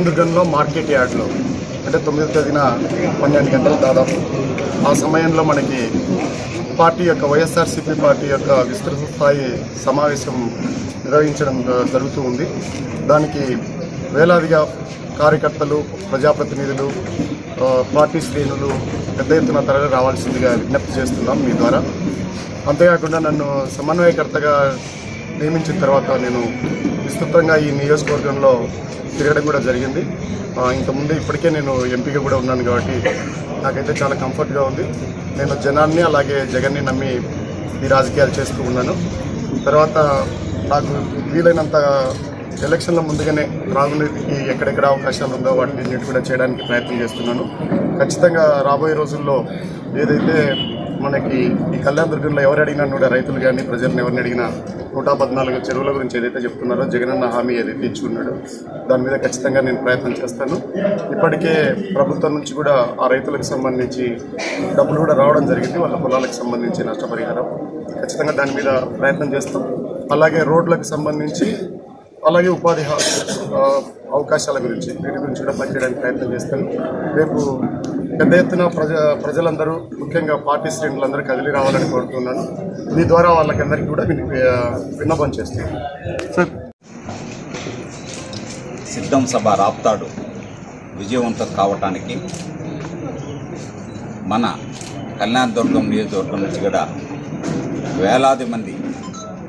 కళ్యాణదుర్గంలో market యార్డ్లో అంటే తొమ్మిదో తేదీన పన్నెండు గంటలు దాదాపు. ఆ సమయంలో మనకి పార్టీ యొక్క వైఎస్ఆర్సీపీ పార్టీ యొక్క విస్తృత స్థాయి సమావేశం నిర్వహించడం జరుగుతూ ఉంది. దానికి వేలాదిగా కార్యకర్తలు ప్రజాప్రతినిధులు పార్టీ శ్రేణులు పెద్ద ఎత్తున తరలి రావాల్సిందిగా విజ్ఞప్తి చేస్తున్నాం మీ ద్వారా. అంతేకాకుండా నన్ను సమన్వయకర్తగా నియమించిన తర్వాత నేను విస్తృతంగా ఈ నియోజకవర్గంలో తిరగడం కూడా జరిగింది. ఇంతకుముందు ఇప్పటికే నేను ఎంపీగా కూడా ఉన్నాను కాబట్టి నాకైతే చాలా కంఫర్ట్గా ఉంది. నేను జనాన్ని అలాగే జగన్ని నమ్మి ఈ రాజకీయాలు చేస్తూ ఉన్నాను. తర్వాత నాకు వీలైనంత ఎలక్షన్ల ముందుగానే త్రాగునీటికి ఎక్కడెక్కడ అవకాశాలు ఉందో వాటిని కూడా చేయడానికి ప్రయత్నం చేస్తున్నాను. ఖచ్చితంగా రాబోయే రోజుల్లో ఏదైతే మనకి ఈ కళ్యాణదుర్గంలో ఎవరు అడిగినా కూడా రైతులు కానీ ప్రజలను ఎవరిని అడిగినా నూట పద్నాలుగు చెరువుల గురించి ఏదైతే చెప్తున్నారో జగనన్న హామీ ఏదైతే ఇచ్చుకున్నాడో దాని మీద ఖచ్చితంగా నేను ప్రయత్నం చేస్తాను. ఇప్పటికే ప్రభుత్వం నుంచి కూడా ఆ రైతులకు సంబంధించి డబ్బులు కూడా రావడం జరిగింది. వాళ్ళ పొలాలకు సంబంధించి నష్టపరిహారం ఖచ్చితంగా దాని మీద ప్రయత్నం చేస్తాం. అలాగే రోడ్లకు సంబంధించి అలాగే ఉపాధి అవకాశాల గురించి వీటి గురించి కూడా పనిచేయడానికి ప్రయత్నం చేస్తాను రేపు పెద్ద ఎత్తున ప్రజ ప్రజలందరూ ముఖ్యంగా పార్టీ శ్రేణులందరూ కదిలి రావాలని కోరుతున్నాను. మీ ద్వారా వాళ్ళకందరికీ కూడా విన్నపం చేస్తాను సార్. సిద్ధం సభ రాప్తాడు. విజయవంతం కావటానికి మన కళ్యాణదుర్గం నియోజకవర్గం నుంచి కూడా వేలాది మంది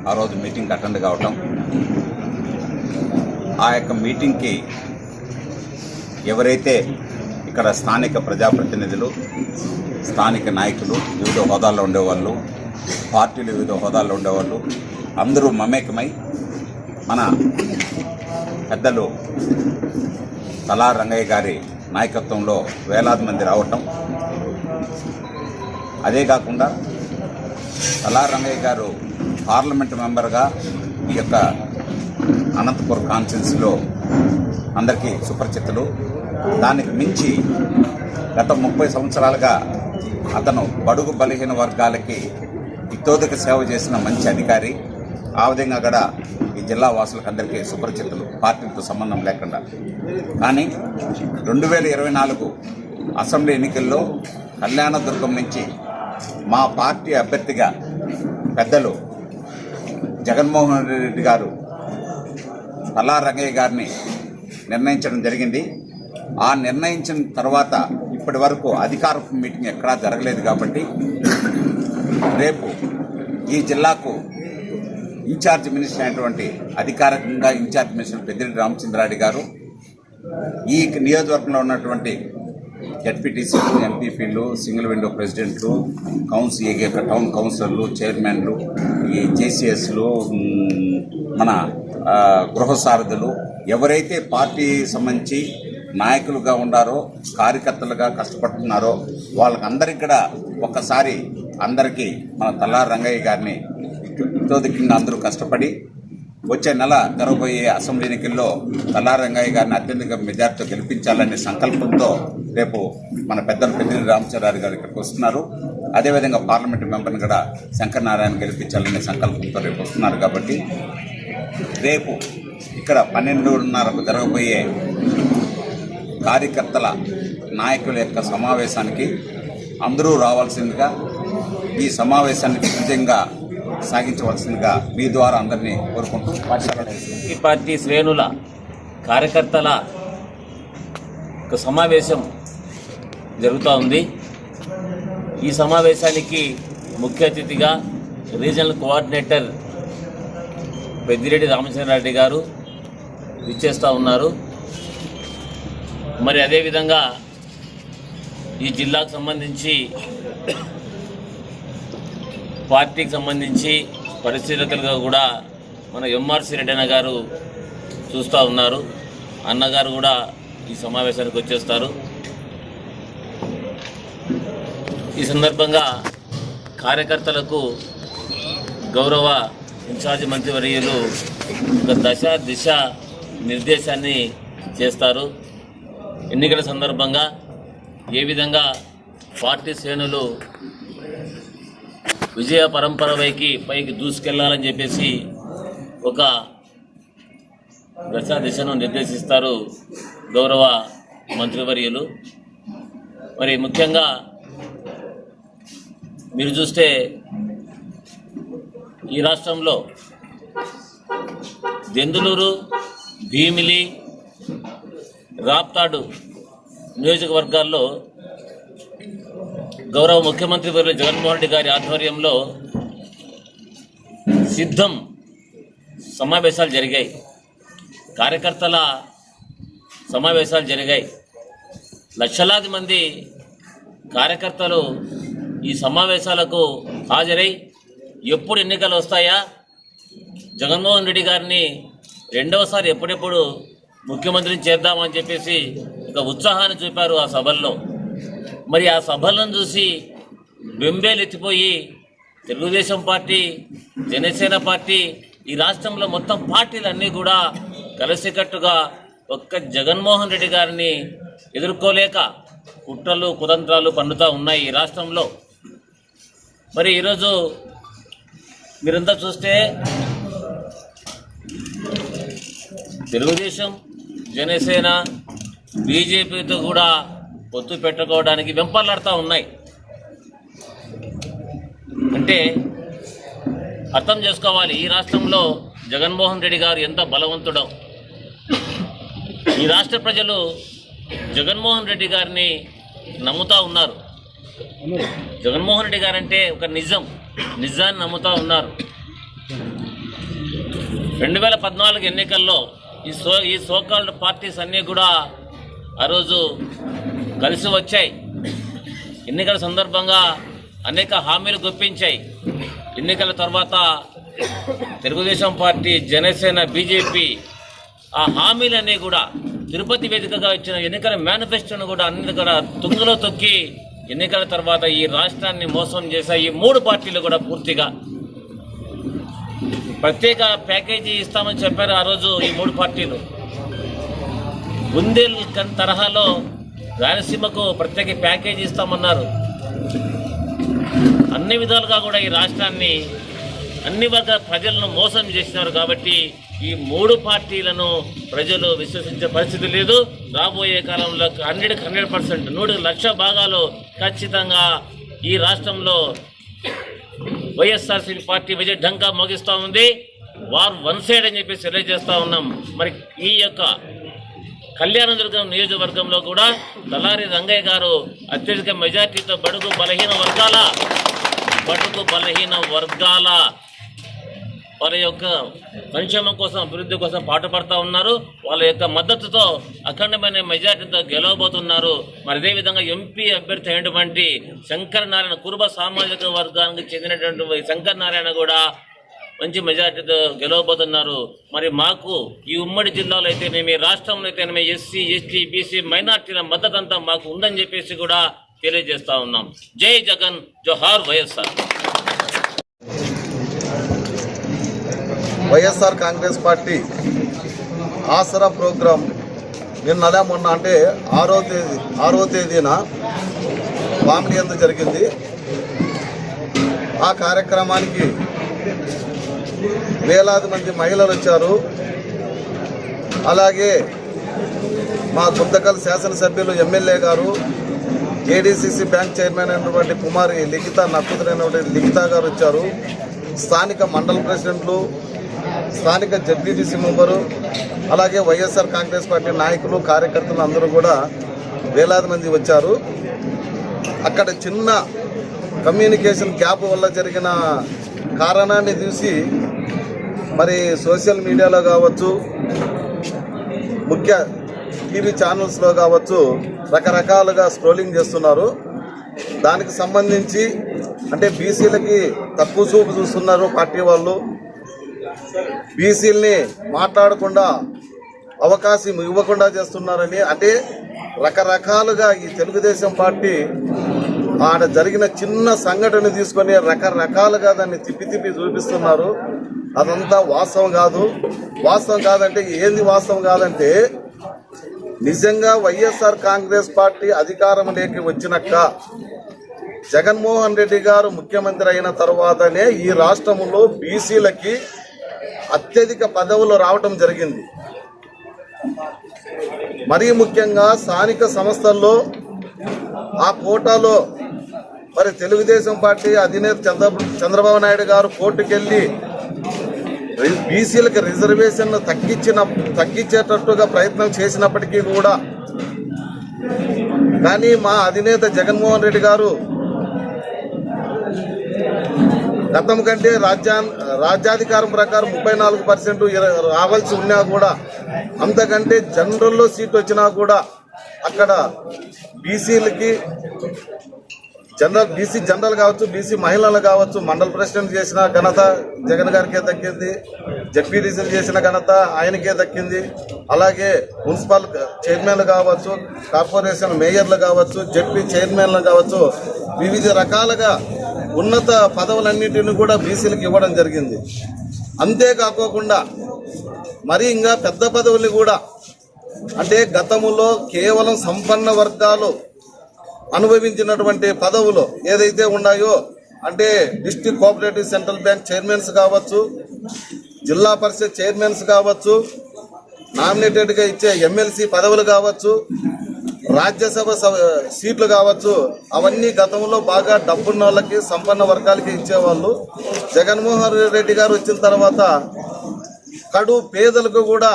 ఆ రోజు మీటింగ్కి అటెండ్ కావటం ఆ యొక్క మీటింగ్కి ఎవరైతే ఇక్కడ స్థానిక ప్రజాప్రతినిధులు స్థానిక నాయకులు వివిధ హోదాల్లో ఉండేవాళ్ళు పార్టీలు వివిధ హోదాల్లో ఉండేవాళ్ళు అందరూ మమేకమై మన పెద్దలు తలా రంగయ్య గారి నాయకత్వంలో వేలాది మంది రావటం. అదే కాకుండా తలా రంగయ్య గారు పార్లమెంట్ మెంబర్గా ఈ యొక్క అనంతపూర్ కాన్స్టిట్యున్సీలో అందరికీ సుపరిచితులు. దానికి మించి గత ముప్పై సంవత్సరాలుగా అతను బడుగు బలహీన వర్గాలకి ఇతోదిక సేవ చేసిన మంచి అధికారి. ఆ విధంగా కూడా ఈ జిల్లా వాసులకు అందరికీ సుపరిచితులు పార్టీలతో సంబంధం లేకుండా. కానీ రెండు వేల ఇరవై నాలుగు అసెంబ్లీ ఎన్నికల్లో కళ్యాణదుర్గం నుంచి మా పార్టీ అభ్యర్థిగా పెద్దలు జగన్మోహన్ రెడ్డి గారు కళా రంగయ్య గారిని నిర్ణయించడం జరిగింది. ఆ నిర్ణయించిన తర్వాత ఇప్పటి వరకు అధికార మీటింగ్ ఎక్కడా జరగలేదు కాబట్టి రేపు ఈ జిల్లాకు ఇన్ఛార్జ్ మినిస్టర్ అయినటువంటి అధికారికంగా ఇన్ఛార్జ్ మినిస్టర్ పెద్దిరెడ్డి రామచంద్రారెడ్డి గారు ఈ నియోజకవర్గంలో ఉన్నటువంటి జడ్పీటీసీలు ఎంపీపీలు సింగిల్ విండో ప్రెసిడెంట్లు కౌన్సిల్ ఈ టౌన్ కౌన్సిలర్లు చైర్మన్లు ఈ జేసీఎస్లు మన గృహసారథులు గృహ సారథులు ఎవరైతే పార్టీ సంబంధించి నాయకులుగా ఉండారో కార్యకర్తలుగా కష్టపడుతున్నారో వాళ్ళకందరికి కూడా ఒక్కసారి అందరికీ మన తల్లారి రంగయ్య గారిని కింద అందరూ కష్టపడి వచ్చే నెల జరగబోయే అసెంబ్లీ ఎన్నికల్లో తల్లారి రంగయ్య గారిని అత్యధిక మెజార్టీతో గెలిపించాలనే సంకల్పంతో రేపు మన పెద్దలు పెద్దిరెడ్డి రామచంద్రారి గారు ఇక్కడికి వస్తున్నారు. అదేవిధంగా పార్లమెంట్ మెంబర్ని కూడా శంకర్ నారాయణ గెలిపించాలనే సంకల్పంతో రేపు వస్తున్నారు కాబట్టి రేపు ఇక్కడ పన్నెండున్నరకు జరగబోయే కార్యకర్తల నాయకుల యొక్క సమావేశానికి అందరూ రావాల్సిందిగా ఈ సమావేశాన్ని విజయంగా సాగించవలసిందిగా మీ ద్వారా అందరినీ కోరుకుంటూ ఈ పార్టీ శ్రేణుల కార్యకర్తల సమావేశం జరుగుతూ ఉంది. ఈ సమావేశానికి ముఖ్య అతిథిగా రీజనల్ కోఆర్డినేటర్ పెద్దిరెడ్డి రామచంద్రారెడ్డి గారు విచ్చేస్తూ ఉన్నారు. మరి అదేవిధంగా ఈ జిల్లాకు సంబంధించి పార్టీకి సంబంధించి పరిశీలకులుగా కూడా మన ఎంఆర్సీ రెడ్డి అన్న గారు చూస్తూ ఉన్నారు. అన్నగారు కూడా ఈ సమావేశానికి వచ్చేస్తారు. ఈ సందర్భంగా కార్యకర్తలకు గౌరవ ఇన్ఛార్జ్ మంత్రివర్యులు ఒక దశ దిశ నిర్దేశాన్ని చేస్తారు. ఎన్నికల సందర్భంగా ఏ విధంగా పార్టీ శ్రేణులు విజయ పరంపర పైకి పైకి దూసుకెళ్ళాలని చెప్పేసి ఒక దశ దిశను నిర్దేశిస్తారు గౌరవ మంత్రివర్యులు. మరి ముఖ్యంగా మీరు చూస్తే ఈ రాష్ట్రంలో దెందులూరు భీమిలి రాప్తాడు నియోజకవర్గాల్లో గౌరవ ముఖ్యమంత్రి వర్యులు జగన్మోహన్ రెడ్డి గారి ఆధ్వర్యంలో సిద్ధం సమావేశాలు జరిగాయి. కార్యకర్తల సమావేశాలు జరిగాయి. లక్షలాది మంది కార్యకర్తలు ఈ సమావేశాలకు హాజరై ఎప్పుడు ఎన్నికలు వస్తాయా? జగన్మోహన్ రెడ్డి గారిని రెండవసారి ఎప్పుడెప్పుడు ముఖ్యమంత్రిని చేద్దామని చెప్పేసి ఒక ఉత్సాహాన్ని చూపారు ఆ సభల్లో. మరి ఆ సభలను చూసి బెంబేలు ఎత్తిపోయి తెలుగుదేశం పార్టీ జనసేన పార్టీ ఈ రాష్ట్రంలో మొత్తం పార్టీలన్నీ కూడా కలిసికట్టుగా ఒక్క జగన్మోహన్ రెడ్డి గారిని ఎదుర్కోలేక కుట్రలు కుతంత్రాలు పన్నుతా ఉన్నాయి ఈ రాష్ట్రంలో. మరి ఈరోజు మీరంతా చూస్తే తెలుగుదేశం జనసేన బీజేపీతో కూడా పొత్తు పెట్టుకోవడానికి వెంపర్లాడుతూ ఉన్నాయి. అంటే అర్థం చేసుకోవాలి ఈ రాష్ట్రంలో జగన్మోహన్ రెడ్డి గారు ఎంత బలవంతుడో. ఈ రాష్ట్ర ప్రజలు జగన్మోహన్ రెడ్డి గారిని నమ్ముతా ఉన్నారు. జగన్మోహన్ రెడ్డి గారంటే ఒక నిజం. నిజాన్ని నమ్ముతా ఉన్నారు. రెండు వేల పద్నాలుగు ఎన్నికల్లో ఈ సో ఈ సోకాల్డ్ పార్టీస్ అన్నీ కూడా ఆ రోజు కలిసి వచ్చాయి. ఎన్నికల సందర్భంగా అనేక హామీలు గుప్పించాయి. ఎన్నికల తర్వాత తెలుగుదేశం పార్టీ జనసేన బీజేపీ ఆ హామీలన్నీ కూడా తిరుపతి వేదికగా ఇచ్చిన ఎన్నికల మేనిఫెస్టోను కూడా అన్ని కూడా తుంగలో తొక్కి ఎన్నికల తర్వాత ఈ రాష్ట్రాన్ని మోసం చేశాయి ఈ మూడు పార్టీలు కూడా పూర్తిగా ప్రత్యేక ప్యాకేజీ ఇస్తామని చెప్పారు ఆ రోజు ఈ మూడు పార్టీలు. బుందేల్ తరహాలో రాయలసీమకు ప్రత్యేక ప్యాకేజీ ఇస్తామన్నారు. అన్ని విధాలుగా కూడా ఈ రాష్ట్రాన్ని అన్ని వర్గాల ప్రజలను మోసం చేసినారు కాబట్టి ఈ మూడు పార్టీలను ప్రజలు విశ్వసించే పరిస్థితి లేదు. రాబోయే కాలంలో హండ్రెడ్కి హండ్రెడ్ పర్సెంట్ నూటి లక్ష భాగాలు ఖచ్చితంగా ఈ రాష్ట్రంలో వైఎస్ఆర్సీపీ పార్టీ విజయ ఢంకా మోగిస్తూ ఉంది. వారు వన్ సైడ్ అని చెప్పేసి తెలియజేస్తూ ఉన్నాం. మరి ఈ యొక్క కళ్యాణదుర్గం నియోజకవర్గంలో కూడా తలారి రంగయ్య గారు అత్యధిక మెజార్టీతో బడుగు బలహీన వర్గాల బడుగు బలహీన వర్గాల వారి యొక్క సంక్షేమం కోసం అభివృద్ధి కోసం పాటుపడతా ఉన్నారు. వాళ్ళ యొక్క మద్దతుతో అఖండమైన మెజార్టీతో గెలవబోతున్నారు. మరి అదేవిధంగా ఎంపీ అభ్యర్థి అయినటువంటి శంకర్ నారాయణ కురుబ సామాజిక వర్గానికి చెందినటువంటి శంకర్ నారాయణ కూడా మంచి మెజార్టీతో గెలవబోతున్నారు. మరి మాకు ఈ ఉమ్మడి జిల్లాలో అయితేనేమి రాష్ట్రంలో అయితేనేమి ఎస్సీ ఎస్టీ బీసీ మైనార్టీల మద్దతు అంతా మాకు ఉందని చెప్పేసి కూడా తెలియజేస్తా ఉన్నాం. జై జగన్ జోహార్ YSR. YSR Congress party Aasara program నిన్నలా మొన్న అంటే ఆరో తేదీ ఆరో తేదీన పామిడి ఎందు జరిగింది. ఆ కార్యక్రమానికి వేలాది మంది మహిళలు వచ్చారు. అలాగే మా గుంతకల్ శాసనసభ్యులు ఎమ్మెల్యే గారు ఏడీసీసీ బ్యాంక్ చైర్మన్ అయినటువంటి కుమారి లిఖిత నక్షత్రమైనటువంటి లిఖిత గారు వచ్చారు. స్థానిక మండల ప్రెసిడెంట్లు స్థానిక జడ్పీటీసీ మెంబరు అలాగే వైఎస్ఆర్ కాంగ్రెస్ పార్టీ నాయకులు కార్యకర్తలు అందరూ కూడా వేలాది మంది వచ్చారు. అక్కడ చిన్న కమ్యూనికేషన్ గ్యాప్ వల్ల జరిగిన కారణాన్ని చూసి మరి సోషల్ మీడియాలో కావచ్చు ముఖ్య టీవీ ఛానల్స్లో కావచ్చు రకరకాలుగా స్క్రోలింగ్ చేస్తున్నారు. దానికి సంబంధించి అంటే బీసీలకి తక్కువ చూపు చూస్తున్నారు పార్టీ వాళ్ళు. బీసీల్ని మాట్లాడకుండా అవకాశం ఇవ్వకుండా చేస్తున్నారని అంటే రకరకాలుగా ఈ తెలుగుదేశం పార్టీ ఆడ జరిగిన చిన్న సంఘటన తీసుకొని రకరకాలుగా దాన్ని తిప్పి తిప్పి చూపిస్తున్నారు. అదంతా వాస్తవం కాదు. వాస్తవం కాదంటే ఏంది వాస్తవం కాదంటే నిజంగా వైఎస్ఆర్ కాంగ్రెస్ పార్టీ అధికారంలోకి వచ్చినాక జగన్మోహన్ రెడ్డి గారు ముఖ్యమంత్రి అయిన తర్వాతనే ఈ రాష్ట్రంలో బీసీలకి అత్యధిక పదవులు రావటం జరిగింది. మరీ ముఖ్యంగా స్థానిక సంస్థల్లో ఆ కోటాలో మరి తెలుగుదేశం పార్టీ అధినేత చంద్ర చంద్రబాబు నాయుడు గారు కోర్టుకెళ్ళి బీసీలకు రిజర్వేషన్ తగ్గించిన తగ్గించేటట్టుగా ప్రయత్నం చేసినప్పటికీ కూడా కానీ మా అధినేత జగన్మోహన్ రెడ్డి గారు గతం కంటే రాజ్యా రాజ్యాధికారం ప్రకారం ముప్పై నాలుగు పర్సెంట్ రావాల్సి ఉన్నా కూడా అంతకంటే జనరల్లో సీట్ వచ్చినా కూడా అక్కడ బీసీలకి జనరల్ బీసీ జనరల్ కావచ్చు బీసీ మహిళలు కావచ్చు మండల ప్రెసిడెంట్ చేసిన ఘనత జగన్ గారికే దక్కింది జడ్పీటీసీలు చేసిన ఘనత ఆయనకే దక్కింది. అలాగే మున్సిపల్ చైర్మన్లు కావచ్చు కార్పొరేషన్ మేయర్లు కావచ్చు జడ్పీ చైర్మన్లు కావచ్చు వివిధ రకాలుగా ఉన్నత పదవులన్నింటిని కూడా బీసీలకు ఇవ్వడం జరిగింది. అంతేకాకోకుండా మరి ఇంకా పెద్ద పదవులు కూడా అంటే గతములో కేవలం సంపన్న వర్గాలు అనుభవించినటువంటి పదవులు ఏదైతే ఉన్నాయో అంటే district cooperative central bank chairmans కావచ్చు జిల్లా పరిషత్ చైర్మన్స్ కావచ్చు నామినేటెడ్గా ఇచ్చే ఎమ్మెల్సీ పదవులు కావచ్చు రాజ్యసభ సీట్లు కావచ్చు అవన్నీ గతంలో బాగా డబ్బున్న వాళ్ళకి సంపన్న వర్గాలకి ఇచ్చేవాళ్ళు. జగన్మోహన్ రెడ్డి గారు వచ్చిన తర్వాత కడు పేదలకు కూడా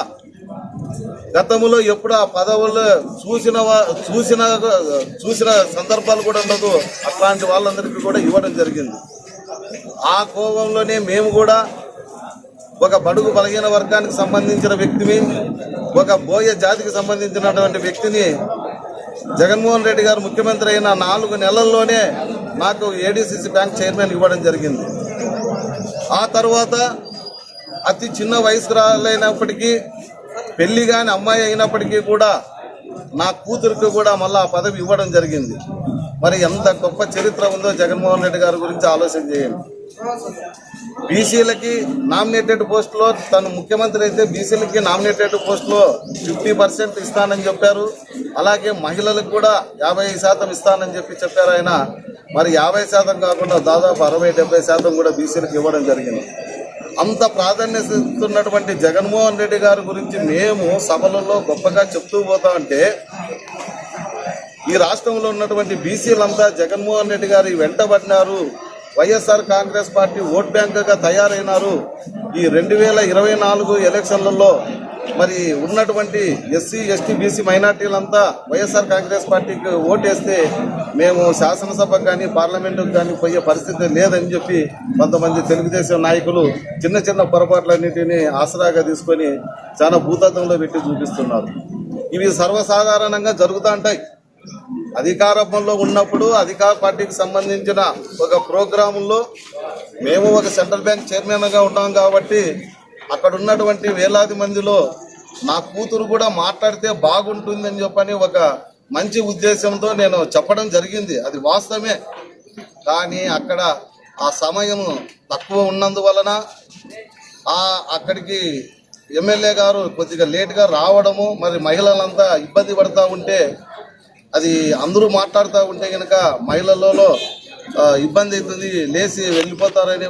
గతంలో ఎప్పుడు ఆ పదవులు చూసిన చూసిన చూసిన సందర్భాలు కూడా ఉండదు. అట్లాంటి వాళ్ళందరికీ కూడా ఇవ్వడం జరిగింది. ఆ కోపంలోనే మేము కూడా ఒక బడుగు బలహీన వర్గానికి సంబంధించిన వ్యక్తిని ఒక బోయ జాతికి సంబంధించినటువంటి వ్యక్తిని జగన్మోహన్ రెడ్డి గారు ముఖ్యమంత్రి అయిన నాలుగు నెలల్లోనే నాకు ఏడీసీసీ బ్యాంక్ చైర్మన్ ఇవ్వడం జరిగింది. ఆ తర్వాత అతి చిన్న వయసురాలైనప్పటికీ పెళ్ళి కాని అమ్మాయి అయినప్పటికీ కూడా నా కూతురికి కూడా మళ్ళీ ఆ పదవి ఇవ్వడం జరిగింది. మరి ఎంత గొప్ప చరిత్ర ఉందో జగన్మోహన్ రెడ్డి గారి గురించి ఆలోచన చేయండి. బీసీలకి నామినేటెడ్ పోస్టులో తను ముఖ్యమంత్రి అయితే బీసీలకి నామినేటెడ్ పోస్టులో ఫిఫ్టీ పర్సెంట్ ఇస్తానని చెప్పారు. అలాగే మహిళలకు కూడా యాభై శాతం ఇస్తానని చెప్పి చెప్పారు ఆయన. మరి యాభై శాతం కాకుండా దాదాపు అరవై డెబ్బై శాతం కూడా బీసీలకు ఇవ్వడం జరిగింది. అంత ప్రాధాన్యత ఇస్తున్నటువంటి జగన్మోహన్ రెడ్డి గారి గురించి మేము సభలలో గొప్పగా చెప్తూ పోతా ఉంటే ఈ రాష్ట్రంలో ఉన్నటువంటి బీసీలంతా జగన్మోహన్ రెడ్డి గారి వెంటబడినారు. వైఎస్ఆర్ కాంగ్రెస్ పార్టీ ఓట్ బ్యాంకుగా తయారైనారు. ఈ రెండు వేల ఇరవై నాలుగు ఎలక్షన్లలో మరి ఉన్నటువంటి ఎస్సీ ఎస్టీ బీసీ మైనార్టీలంతా వైఎస్ఆర్ కాంగ్రెస్ పార్టీకి ఓటేస్తే మేము శాసనసభకు కానీ పార్లమెంటుకు కానీ పోయే పరిస్థితి లేదని చెప్పి కొంతమంది తెలుగుదేశం నాయకులు చిన్న చిన్న పొరపాట్లన్నింటినీ ఆసరాగా తీసుకొని చాలా భూతత్వంలో పెట్టి చూపిస్తున్నారు. ఇవి సర్వసాధారణంగా జరుగుతూ ఉంటాయి. అధికారంలో ఉన్నప్పుడు అధికార పార్టీకి సంబంధించిన ఒక ప్రోగ్రాంలో మేము ఒక సెంట్రల్ బ్యాంక్ చైర్మన్గా ఉన్నాం కాబట్టి అక్కడ ఉన్నటువంటి వేలాది మందిలో నా కూతురు కూడా మాట్లాడితే బాగుంటుందని చెప్పని ఒక మంచి ఉద్దేశంతో నేను చెప్పడం జరిగింది. అది వాస్తవమే. కానీ అక్కడ ఆ సమయం తక్కువ ఉన్నందువలన ఆ అక్కడికి ఎమ్మెల్యే గారు కొద్దిగా లేట్గా రావడము మరి మహిళలంతా ఇబ్బంది పడతా ఉంటే అది అందరూ మాట్లాడుతూ ఉంటే కనుక మహిళలలో ఆ, ఇబ్బంది అవుతుంది లేచి వెళ్ళిపోతారని